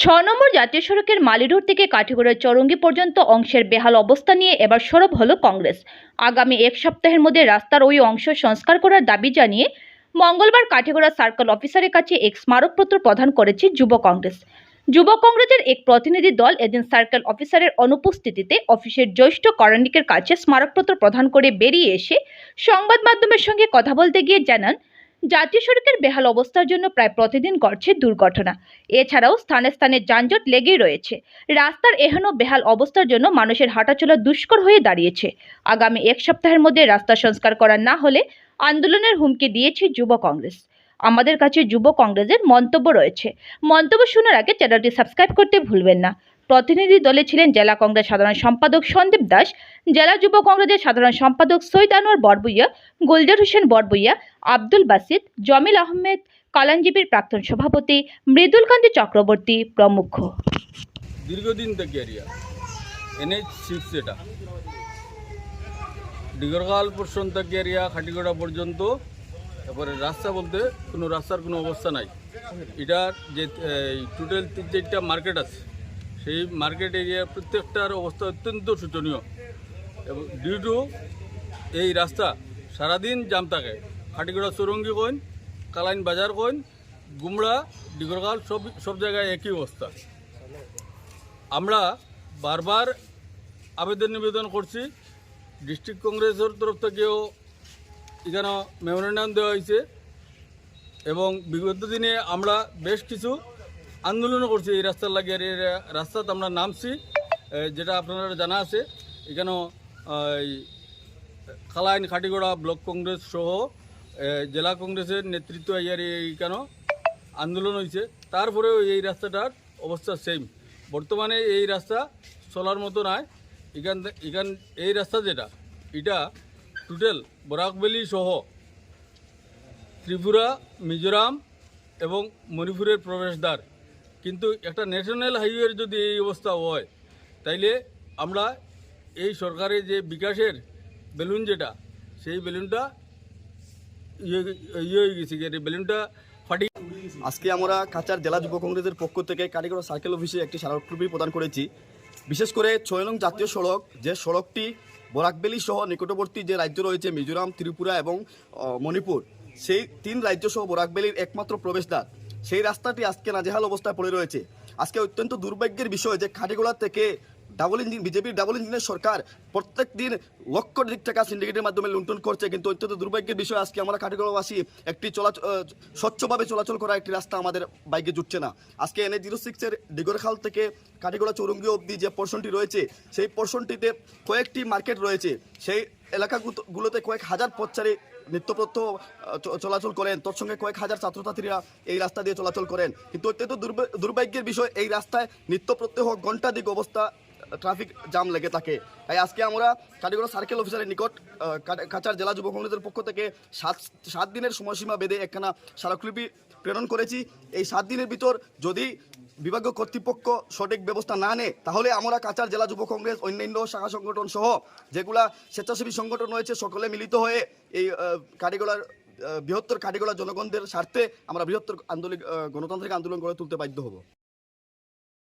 ছ নম্বর জাতীয় সড়কের মালিরোড থেকে কাঠিগড়ার চরঙ্গি পর্যন্ত অংশের বেহাল অবস্থা নিয়ে এবার সরব হলো কংগ্রেস। আগামী এক সপ্তাহের মধ্যে রাস্তার ওই অংশ সংস্কার করার দাবি জানিয়ে মঙ্গলবার কাঠিগড়া সার্কেল অফিসারের কাছে এক স্মারকপত্র প্রদান করেছে যুব কংগ্রেস। যুব কংগ্রেসের এক প্রতিনিধি দল এদিন সার্কেল অফিসারের অনুপস্থিতিতে অফিসের জ্যেষ্ঠ কর্ণিকের কাছে স্মারকপত্র প্রদান করে বেরিয়ে এসে সংবাদ মাধ্যমের সঙ্গে কথা বলতে গিয়ে জানান জাতীয় সড়কের বেহাল অবস্থার জন্য প্রায় প্রতিদিন ঘটছে দুর্ঘটনা। এছাড়াও স্থানে স্থানে যানজট লেগেই রয়েছে। রাস্তার এহেন বেহাল অবস্থার জন্য মানুষের হাঁটাচলা দুষ্কর হয়ে দাঁড়িয়েছে। আগামী এক সপ্তাহের মধ্যে রাস্তা সংস্কার করা না হলে আন্দোলনের হুমকি দিয়েছে যুব কংগ্রেস। আমাদের কাছে যুব কংগ্রেসের মন্তব্য রয়েছে। মন্তব্য শোনার আগে চ্যানেলটি সাবস্ক্রাইব করতে ভুলবেন না। প্রতিনিধি দলে ছিলেন জেলা কংগ্রেস সাধারণ সম্পাদক সন্দীপ দাস, জেলা যুব কংগ্রেসের সাধারণ সম্পাদক সৈয়দ আনোয়ার বরবুইয়া, গুলজার হোসেন বরবুইয়া, আব্দুল বাসিদ, জমিল আহমেদ কালাঞ্জিবির প্রাক্তন সভাপতি, মৃদুল কান্তি চক্রবর্তী প্রমুখ। দীর্ঘদিন ডিগরগাল পোর্শন থেকে এরিয়া, খাটিগড়া পর্যন্ত তারপরে রাস্তা বলতে কোনো রাস্তার কোনো অবস্থা নাই। এটার যে টোটাল তিন চারটা মার্কেট আছে। সেই মার্কেট এরিয়ার প্রত্যেকটার অবস্থা অত্যন্ত শোচনীয়। এবং ডিউ টু এই রাস্তা সারাদিন জাম থাকে। খাটিগড়া চৌরঙ্গি কইন কালাইন বাজার কইন গুমড়া ডিগরগাল সব সব জায়গায় একই অবস্থা। আমরা বারবার আবেদন নিবেদন করছি। ডিস্ট্রিক্ট কংগ্রেসের তরফ থেকেও এখানে মেমোরেন্ডাম দেওয়া হয়েছে। এবং বিগত দিনে আমরা বেশ কিছু আন্দোলনও করছি এই রাস্তার লাগে আর এই রাস্তাতে আমরা নামছি যেটা আপনারা জানা আছে, এখানেও খালাইন খাটিগড়া ব্লক কংগ্রেস সহ জেলা কংগ্রেসের নেতৃত্ব ইয়ার এইখানেও আন্দোলন হয়েছে। তারপরেও এই রাস্তাটার অবস্থা সেম বর্তমানে এই রাস্তা চলার মতো নয় এখান এখান, এই রাস্তা যেটা, এটা টোটাল বরাকবেলি সহ ত্রিপুরা, মিজোরাম এবং মণিপুরের প্রবেশদ্বার। কিন্তু একটা ন্যাশনাল হাইওয়ের যদি এই অবস্থা হয়, তাইলে আমরা এই সরকারের যে বিকাশের বেলুন যেটা, সেই বেলুনটা ইয়ে ইয়ে হয়ে গেছে বেলুনটা ফাটি আজকে আমরা কাচার জেলা যুব কংগ্রেসের পক্ষ থেকে কারিগর সার্কেল অফিসে একটি স্মারকলিপি প্রদান করেছি। বিশেষ করে ছয় নং জাতীয় সড়ক, যে সড়কটি বরাকবেলি সহ নিকটবর্তী যে রাজ্য রয়েছে, মিজোরাম, ত্রিপুরা এবং মণিপুর, সেই তিন রাজ্য সহ বরাকবেলির একমাত্র প্রবেশদ্বার। সেই রাস্তাটি আজকে নাজেহাল অবস্থায় পড়ে রয়েছে। আজকে অত্যন্ত দুর্ভাগ্যের বিষয় যে খাটিগোড়া থেকে ডাবল ইঞ্জিন বিজেপির ডাবল ইঞ্জিনের সরকার প্রত্যেক দিন লক্ষ দিক টাকা সিন্ডিকেটের মাধ্যমে লুণ্ঠন করছে। কিন্তু অত্যন্ত দুর্ভাগ্যের বিষয়, আজকে আমরা কাঠিগড়াবাসী একটি চলাচল স্বচ্ছভাবে চলাচল করা একটি রাস্তা আমাদের বাইকে জুটছে না। আজকে এনএ জিরো সিক্সের ডিগরখাল থেকে কাঠিগড়া চৌরঙ্গি অবধি যে পোর্শনটি রয়েছে, সেই পোর্শনটিতে কয়েকটি মার্কেট রয়েছে। সেই এলাকাগুলোতে কয়েক হাজার পথচারী নিত্যপ্রত্য চলাচল করেন। তোর সঙ্গে কয়েক হাজার ছাত্রছাত্রীরা এই রাস্তা দিয়ে চলাচল করেন। কিন্তু অত্যন্ত দুর্ভা- দুর্ভাগ্যের বিষয়, এই রাস্তায় নিত্য প্রত্যহ ঘণ্টাধিক অবস্থা ট্রাফিক জাম লেগে থাকে। তাই আজকে আমরা কাটিগড়া সার্কেল অফিসারের নিকট আহ, কা- কাছাড় জেলা যুব কংগ্রেসের পক্ষ থেকে সাত সাত দিনের সময়সীমা বেঁধে একখানা স্মারকলিপি প্রেরণ করেছি। এই সাত দিনের ভিতর যদি বিভাগীয় কর্তৃপক্ষ সঠিক ব্যবস্থা না নেয় তাহলে আমরা কাছাড় জেলা যুব কংগ্রেস অন্যান্য শাখা সংগঠন সহ যেগুলা স্বেচ্ছাসেবী সংগঠন রয়েছে সকলে মিলিত হয়ে এই কারিগড়ার বৃহত্তর কারিগড়া জনগণদের স্বার্থে আমরা বৃহত্তর আন্দোলন গণতান্ত্রিক আন্দোলন গড়ে তুলতে বাধ্য হব।